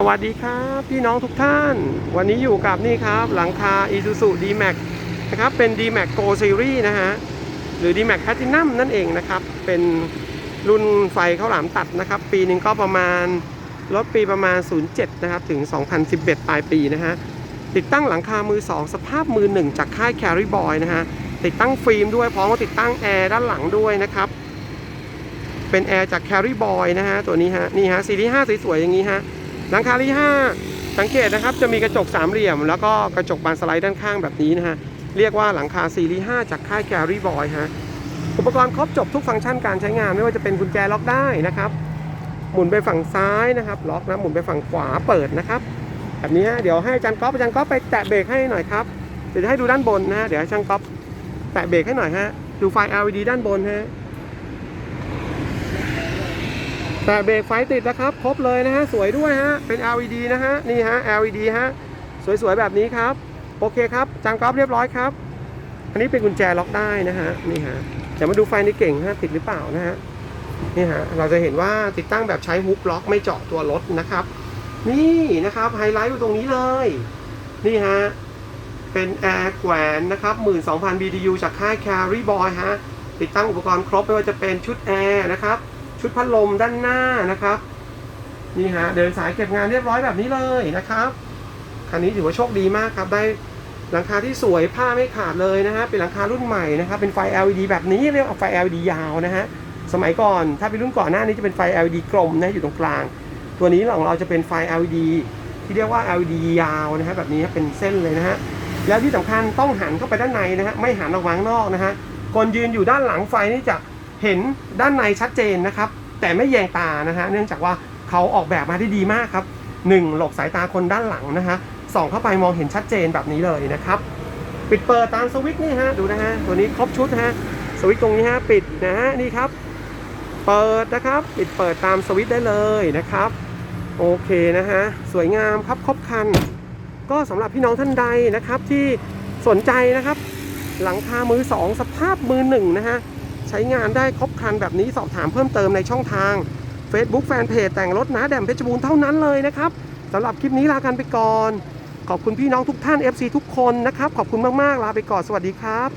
สวัสดีครับพี่น้องทุกท่าน วันนี้อยู่กับนี่ครับ หลังคา Isuzu D-Max นะครับเป็น D-Max Go Series นะฮะหรือ D-Max Platinum นั่นเองนะครับ เป็นรุ่นไฟข้าวหลามตัดนะครับ ปีหนึ่งก็ประมาณรถปีประมาณ 07 นะครับ ถึง 2011 ปลายปีนะฮะ ติดตั้งหลังคามือ 2 สภาพมือ 1 จากค่าย Carry Boy นะฮะ ติดตั้งฟิล์มด้วยพร้อมกับติดตั้งแอร์ด้านหลังด้วยนะครับ เป็นแอร์จาก Carry Boy นะฮะตัวนี้ฮะนี่ฮะซีรีส์5สวยๆอย่างนี้ฮะ หลังคาที่ 5 สังเกตนะครับจะมีกระจกสามเหลี่ยม แล้วก็กระจกบานสไลด์ด้านข้างแบบนี้นะฮะเรียกว่าหลังคาซีรีส์5จากค่าย Carry Boy ฮะอุปกรณ์ครบจบทุกฟังก์ชันการใช้งานไม่ว่าจะเป็นกุญแจล็อกได้นะครับหมุนไปฝั่งซ้ายนะครับล็อกนะหมุนไปฝั่งขวาเปิดนะครับแบบนี้ฮะเดี๋ยวให้อาจารย์ก๊อฟอาจารย์ก๊อฟไปแตะเบรกให้หน่อยครับเดี๋ยวจะให้ดูด้านบนนะฮะเดี๋ยวให้ช่างก๊อฟแตะเบรกให้หน่อยฮะดูไฟ LED ด้านบนฮะ แต่เบรกไฟติดนะครับ ครบเลยนะฮะ สวยด้วยฮะ เป็น LED นะฮะ นี่ฮะ LED ฮะ สวยๆ แบบนี้ครับ โอเคครับ จางกอล์ฟเรียบร้อยครับ อันนี้เป็นกุญแจล็อกได้นะฮะ นี่ฮะเดี๋ยวมาดูไฟในเก่งฮะ ติดหรือเปล่านะฮะ นี่ฮะ เราจะเห็นว่าติดตั้งแบบใช้ฮุกล็อกไม่เจาะตัวรถนะครับ นี่นะครับ ไฮไลท์อยู่ตรงนี้เลย นี่ฮะ เป็นแอร์แขวนนะครับ 12,000 BTU จากค่าย Carry Boy ฮะ ติดตั้งอุปกรณ์ครบไม่ว่าจะเป็นชุดแอร์นะครับ ชุดพัดลมด้านหน้านะครับนี่ฮะเดินสายเก็บงานเรียบร้อยแบบนี้เลยนะครับคันนี้ถือว่าโชคดีมากครับได้หลังคาที่สวยผ้าไม่ขาดเลยนะฮะเป็นหลังคารุ่นใหม่นะครับเป็นไฟ LED แบบนี้เรียกว่าไฟ LED ยาวนะฮะสมัยก่อนถ้าเป็นรุ่นก่อนหน้านี้จะเป็นไฟ LED กลมนะอยู่ตรงกลาง ตัวนี้ของเราจะเป็นไฟ LED ที่เรียกว่า LED ยาวนะฮะแบบนี้เป็นเส้นเลยนะฮะแล้วที่สำคัญต้องหันเข้าไปด้านในนะฮะไม่หันออกมาข้างนอกนะฮะคนยืนอยู่ด้านหลังไฟนี่จะ เห็นด้านในชัดเจนนะครับ แต่ไม่แยงตานะฮะเนื่องจากว่าเขาออกแบบมาได้ดีมากครับหนึ่งหลบสายตาคนด้านหลังนะฮะสองเข้าไปมองเห็นชัดเจนแบบนี้เลยนะครับ ปิดเปิดตามสวิตช์นี่ฮะดูนะฮะตัวนี้ครบชุดฮะสวิตช์ตรงนี้ฮะปิดนะฮะนี่ครับ เปิดนะครับ ปิดเปิดตามสวิตช์ได้เลยนะครับ โอเคนะฮะสวยงามครับครบคัน ก็สำหรับพี่น้องท่านใดนะครับที่สนใจนะครับ หลังคามือสองสภาพมือหนึ่งนะฮะ ใช้งานได้ครบครันแบบนี้สอบถามเพิ่มเติมในช่องทาง Facebook Fanpage แต่งรถนะแดมเพชรบูรณ์เท่านั้นเลยนะครับสำหรับคลิปนี้ลากันไปก่อน ขอบคุณพี่น้องทุกท่าน FC ทุกคนนะครับ ขอบคุณมาก ๆ ลาไปก่อน สวัสดีครับ